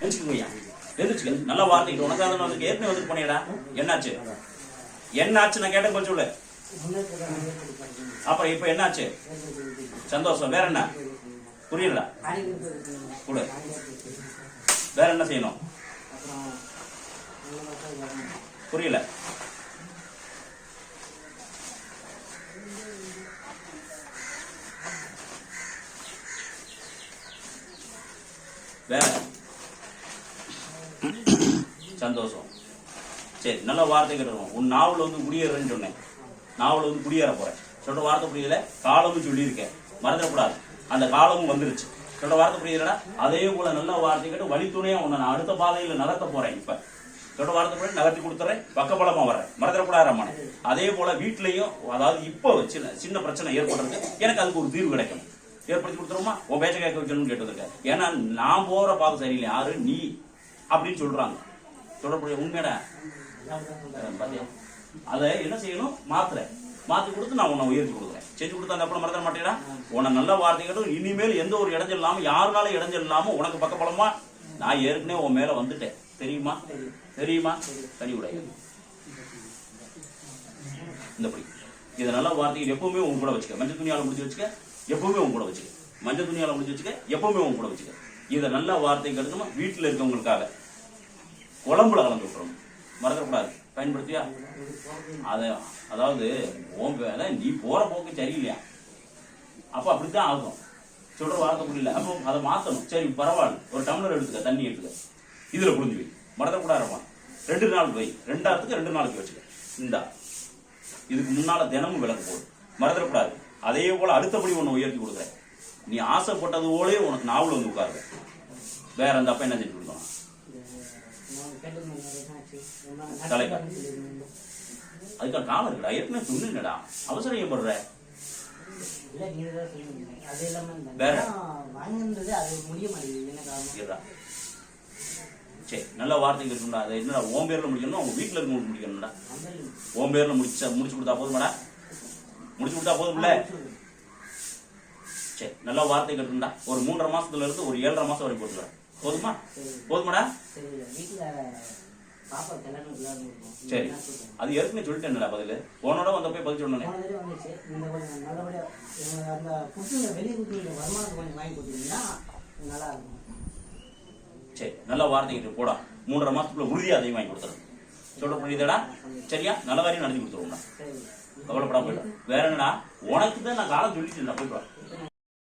எந்திரிச்சுக்கோங்க எந்திரிச்சுக்க நல்ல வார்த்தைக்கு உனக்கு அதை வந்து ஏற்கனவே வந்து போனேடா என்னாச்சு? என்னாச்சு? நான் கேட்டேன் கொஞ்சம் அப்புறம் இப்ப என்னாச்சு? சந்தோஷம். வேற என்ன? புரியல. கொடு வேற என்ன செய்யணும்? புரியல. வேற? சந்தோஷம். சரி நல்ல வார்த்தை கேட்டுருவோம். உன் நாவல் வந்து குடியேறன்னு சொன்னேன். நாவல் வந்து குடியேற போறேன். சொல்ற வார்த்தை புரியல? காலமும் சொல்லியிருக்கேன். மறந்துடக்கூடாது. அந்த காலமும் வந்துருச்சு. சொல்ற வார்த்தை புரியலடா? அதே போல நல்ல வார்த்தை கேட்டு வழித்துணையா உன்னை நான் அடுத்த பாதையில நகர்த்த போறேன் இப்ப. சொல்ற வார்த்தை போய் நகர்த்தி கொடுத்துறேன். பக்கபலமா வர்றேன். மறந்துடக்கூடாது ரம்மன் அதே போல வீட்லயும் அதாவது இப்போ சின்ன சின்ன பிரச்சனை ஏற்படுறது எனக்கு அதுக்கு ஒரு தீர்வு கிடைக்கும். ஏற்படுத்தி கொடுத்துருமா உன் பேச்சை கேட்க வைக்கணும்னு கேட்டதுருக்க ஏன்னா நான் போற பாதை சரியில்லை. யாரு? நீ. அப்படின்னு சொல்றாங்க. தொடர்புடைய உண்மையடா. அதை என்ன செய்யணும்? மாத்திரை மாத்தி கொடுத்து நான் உன்னை உயர்த்தி கொடுக்குறேன். செஞ்சு கொடுத்தா அந்த அப்புறம் மறந்துட மாட்டேடா. உன்னை நல்ல வார்த்தைகளும் இனிமேல் எந்த ஒரு இடைஞ்சல் இல்லாமல் யாருனாலும் இடைஞ்சல் இல்லாமல் உனக்கு பக்கபலமா நான் ஏற்கனவே உன் மேல வந்துட்டேன். தெரியுமா? தெரியுமா? சரி உடைய இந்தபடி இதை நல்ல வார்த்தைகள் எப்பவுமே உன் கூட வச்சுக்க. மஞ்சள் துணியால் முடிச்சு வச்சுக்க. எப்பவுமே உன் கூட வச்சுக்க. மஞ்சள் துணியால் முடிச்சு வச்சுக்க. எப்பவுமே உன் கூட வச்சுக்க. இதை நல்ல வார்த்தை கருத்துமா வீட்டில் இருக்கவங்களுக்காக. குழம்புல கலந்து விட்டுறணும் மறந்துடக்கூடாது பயன்படுத்தியா? அத அதாவது உன் வேலை நீ போற போக்கு சரியில்லையா? அப்ப அப்படித்தான் ஆகும். சொல்ற வார்த்தை புரியல. அப்போ அதை மாத்தணும். சரி பரவாயில்ல. ஒரு டம்ளர் எடுத்துக்க தண்ணி எடுத்துக்க. இதுல புரிஞ்சு வை மறந்துடக்கூடாதுமா ரெண்டு நாள் வை. ரெண்டாயிரத்துக்கு ரெண்டு நாளைக்கு வச்சுக்க. இந்தா. இதுக்கு முன்னால தினமும் விளக்கு போடும் மறந்துடக்கூடாது. அதே போல அடுத்தபடி உன்னை உயர்த்தி கொடுக்குறேன். நீ ஆசைப்பட்டது போலே உனக்கு நாவல் வந்து உட்காருங்க வேற அந்த அப்ப என்ன செஞ்சு கொடுக்கணும் அதுக்கான காலம் இருக்குடா. ஏற்கனவே சொன்னீங்கடா அவசரம் ஏன் படுற வேற? வாங்கினது அது முடிய மாட்டேங்குது. என்ன காரணம்? இருடா சரி நல்ல வார்த்தைகள் இருக்கும்டா. அதை என்னடா உன் பேர்ல முடிக்கணும் உங்க வீட்டுல இருக்கவங்களுக்கு முடிக்கணும்டா. உன் பேர்ல முடிச்ச முடிச்சு கொடுத்தா போதுமாடா. முடிச்சு கொடுத்தா போதும்ல. சரி நல்ல வார்த்தைகள் இருக்கும்டா ஒரு மூன்றரை மாசத்துல இருந்து ஒரு ஏழரை மாசம் வரைக்கும் போட்டுக்கிறேன். போதுமா? போதுமாடா? சரி அது ஏற்கனவே சொல்லிட்டேன்டா பதில். உன்னோட வந்த போய் பதில் சொன்னேன் சரி நல்ல வார்த்தைகிட்டு போடா. மூன்றரை மாசத்துக்குள்ள உறுதியா அதையும் வாங்கி கொடுத்துறேன். சொல்ற புரியுதாடா? சரியா? நல்ல வாரியம் நடத்தி கொடுத்துருவோம்டா. சரி. கவலைப்படாம போயிடும் வேற என்னடா? உனக்கு தான் நான் காலம் சொல்லிட்டேன் போயிட்டு